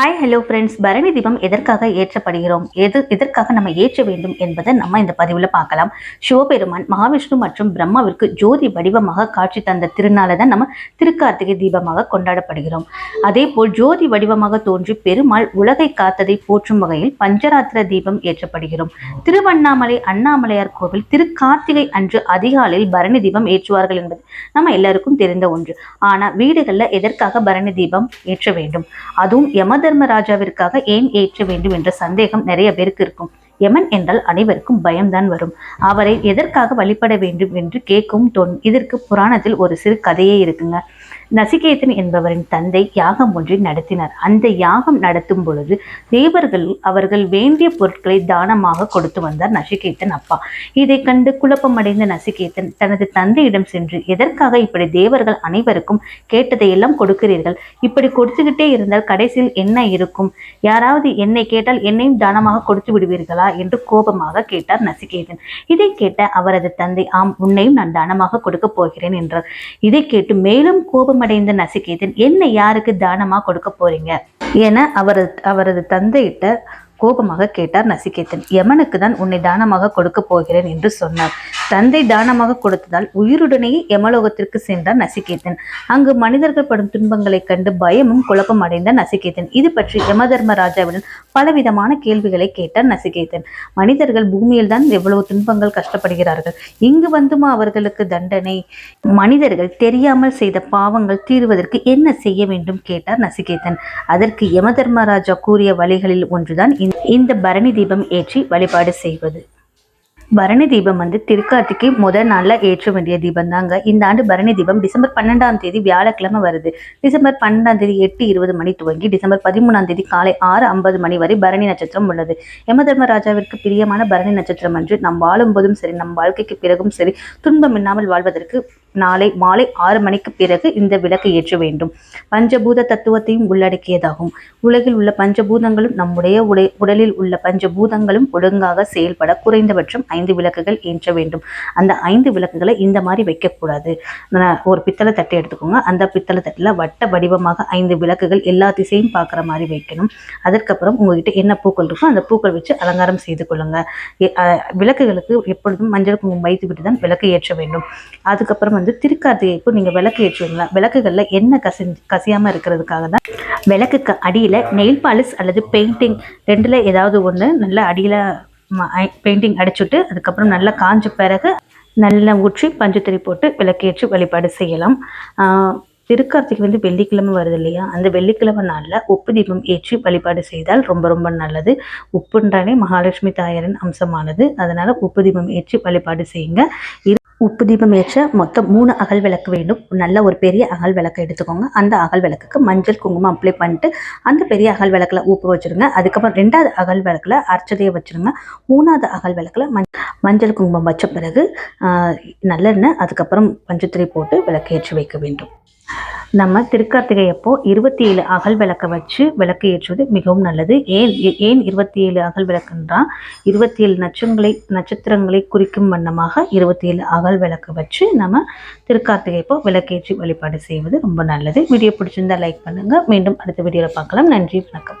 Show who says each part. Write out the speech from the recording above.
Speaker 1: Hi hello friends Bharani தீபம் எதற்காக ஏற்றப்படுகிறோம்? எது எதற்காக நம்ம ஏற்ற வேண்டும் என்பதை நம்ம இந்த பதிவில் பார்க்கலாம். சிவபெருமான் மகாவிஷ்ணு மற்றும் பிரம்மாவிற்கு ஜோதி வடிவமாக காட்சி தந்த திருநாளை தான் நம்ம திருக்கார்த்திகை தீபமாக கொண்டாடப்படுகிறோம். அதே போல் ஜோதி வடிவமாக தோன்றி பெருமாள் உலகை காத்ததை போற்றும் வகையில் பஞ்சராத்திர தீபம் ஏற்றப்படுகிறோம். திருவண்ணாமலை அண்ணாமலையார் கோவில் திருக்கார்த்திகை அன்று அதிகாலையில் பரணி தீபம் ஏற்றுவார்கள் என்பது நம்ம எல்லாருக்கும் தெரிந்த ஒன்று. ஆனால் வீடுகளில் எதற்காக பரணி தீபம் ஏற்ற வேண்டும்? அதுவும் எமது யமதர்மராஜாவிற்காக ஏன் ஏற்ற வேண்டும் என்ற சந்தேகம் நிறைய பேருக்கு இருக்கும். யமன் என்றால் அனைவருக்கும் பயம்தான் வரும். அவரை எதற்காக வழிபட வேண்டும் என்று கேட்கும் தோணும் இதற்கு புராணத்தில் ஒரு சிறு கதையே இருக்குங்க. நசிகேதன் என்பவரின் தந்தை யாகம் ஒன்றை நடத்தினார். அந்த யாகம் நடத்தும் பொழுது தேவர்கள் அவர்கள் வேண்டிய பொருட்களை தானமாக கொடுத்து வந்தார் நசிகேதன் அப்பா. இதை கண்டு குழப்பமடைந்த நசிகேதன் தனது தந்தையிடம் சென்று எதற்காக இப்படி தேவர்கள் அனைவருக்கும் கேட்டதையெல்லாம் கொடுக்கிறீர்கள்? இப்படி கொடுத்துக்கிட்டே இருந்தால் கடைசியில் என்ன இருக்கும்? யாராவது என்னை கேட்டால் என்னையும் தானமாக கொடுத்து விடுவீர்களா? என்று கோபமாக கேட்டார் நசிகேதன். இதை கேட்ட அவரது தந்தை ஆம் உன்னையும் நான் தானமாக கொடுக்க போகிறேன் என்றார். இதை கேட்டு மேலும் கோபம் கோபமடைந்த நசிகேதன் என்ன யாருக்கு தானமாக கொடுக்க போறீங்க? என அவரது அவரது தந்தையிட்ட கோபமாக கேட்டார் நசிகேதன். யமனுக்கு தான் உன்னை தானமாக கொடுக்க போகிறேன் என்று சொன்னார். தந்தை தானமாக கொடுத்ததால் உயிருடனேயே யமலோகத்திற்கு சென்றார் நசிகேதன். அங்கு மனிதர்கள் படும் துன்பங்களைக் கண்டு பயமும் குழப்பம் அடைந்த நசிகேதன். இது பற்றி யமதர்ம ராஜாவிடம் பலவிதமான கேள்விகளை கேட்டார் நசிகேதன். மனிதர்கள் பூமியில் தான் எவ்வளவு துன்பங்கள் கஷ்டப்படுகிறார்கள். இங்கு வந்துமா அவர்களுக்கு தண்டனை? மனிதர்கள் தெரியாமல் செய்த பாவங்கள் தீர்வதற்கு என்ன செய்ய வேண்டும் கேட்டார் நசிகேதன். அதற்கு யமதர்மராஜா கூறிய வழிகளில் ஒன்றுதான் இந்த பரணி தீபம் ஏற்றி வழிபாடு செய்வது. பரணி தீபம் வந்து திருக்கார்த்திகை முதல் நாளில் ஏற்ற வேண்டிய தீபம் தாங்க இந்த ஆண்டு பரணி தீபம் டிசம்பர் பன்னெண்டாம் தேதி வியாழக்கிழமை வருது. டிசம்பர் பன்னெண்டாம் தேதி எட்டு இருபது மணி துவங்கி டிசம்பர் பதிமூணாம் தேதி காலை ஆறு ஐம்பது மணி வரை பரணி நட்சத்திரம் உள்ளது. யம ராஜாவிற்கு பிரியமான பரணி நட்சத்திரம் அன்று நம் வாழும்போதும் சரி நம் வாழ்க்கைக்கு பிறகும் சரி துன்பம் இல்லாமல் வாழ்வதற்கு நாளை மாலை ஆறு மணிக்கு பிறகு இந்த விளக்கு ஏற்ற வேண்டும். பஞ்சபூத தத்துவத்தையும் உள்ளடக்கியதாகும். உலகில் உள்ள பஞ்சபூதங்களும் நம்முடைய உடை உடலில் உள்ள பஞ்சபூதங்களும் ஒழுங்காக செயல்பட குறைந்தபட்சம் ஐந்து விளக்குகள் ஏற்ற வேண்டும். அந்த ஐந்து விளக்குகளை இந்த மாதிரி வைக்கக்கூடாது. ஒரு பித்தளை தட்டை எடுத்துக்கோங்க. அந்த பித்தளை தட்டில் வட்ட வடிவமாக ஐந்து விளக்குகள் எல்லா திசையும் பார்க்குற மாதிரி வைக்கணும். அதற்கப்புறம் உங்ககிட்ட என்ன பூக்கள் இருக்கோ அந்த பூக்கள் வச்சு அலங்காரம் செய்து கொள்ளுங்க. விளக்குகளுக்கு எப்பொழுதும் மஞ்சள் குங்குமம் வைத்து விட்டு தான் விளக்கு ஏற்ற வேண்டும். அதுக்கப்புறம் வந்து திருக்கார்த்திகை இப்போ நீங்கள் விளக்கு ஏற்றுவீங்களா? விளக்குகளில் என்ன கசி கசியாமல் இருக்கிறதுக்காக தான் விளக்குக்கு அடியில் நெயில் பாலிஷ் அல்லது பெயிண்டிங் ரெண்டில் ஏதாவது ஒன்று நல்ல அடியில் பெயிண்டிங் அடிச்சுட்டு அதுக்கப்புறம் நல்லா காஞ்ச பிறகு நல்லா ஊற்றி பஞ்சுத்திரி போட்டு விளக்கேற்றி வழிபாடு செய்யலாம். திருக்கார்த்திகை வந்து வெள்ளிக்கிழமை வருது இல்லையா? அந்த வெள்ளிக்கிழமை நாளில் உப்பு தீபம் ஏற்றி வழிபாடு செய்தால் ரொம்ப ரொம்ப நல்லது. உப்புன்றாலே மகாலட்சுமி தாயாரின் அம்சமானது. அதனால் உப்பு தீபம் ஏற்றி வழிபாடு செய்யுங்க. உப்பு தீபம் ஏற்ற மொத்தம் மூணு அகல் விளக்கு வேண்டும். நல்ல ஒரு பெரிய அகல் விளக்கை எடுத்துக்கோங்க. அந்த அகல் விளக்குக்கு மஞ்சள் குங்குமம் அப்ளை பண்ணிட்டு அந்த பெரிய அகல் விளக்கில் உப்பு வச்சுருங்க. அதுக்கப்புறம் ரெண்டாவது அகல் விளக்கில் அர்ச்சதையை வச்சுருங்க. மூணாவது அகல் விளக்கில் மஞ்சள் மஞ்சள் குங்குமம் வச்ச பிறகு நல்லெண்ணெய் அதுக்கப்புறம் பஞ்சத்திரை போட்டு விளக்கேற்றி வைக்க வேண்டும். நம்ம திருக்கார்த்திகை அப்போ இருபத்தி ஏழு அகல் விளக்கை வச்சு விளக்கு ஏற்றுவது மிகவும் நல்லது. ஏன் ஏன் இருபத்தி ஏழு அகல் விளக்குன்றா இருபத்தி ஏழு நட்சங்களை நட்சத்திரங்களை குறிக்கும் வண்ணமாக இருபத்தி ஏழு அகல் விளக்கு வச்சு நம்ம திருக்கார்த்திகை அப்போ விளக்கேற்றி வழிபாடு செய்வது ரொம்ப நல்லது. வீடியோ பிடிச்சிருந்தா லைக் பண்ணுங்கள் மீண்டும் அடுத்த வீடியோவில் பார்க்கலாம். நன்றி வணக்கம்.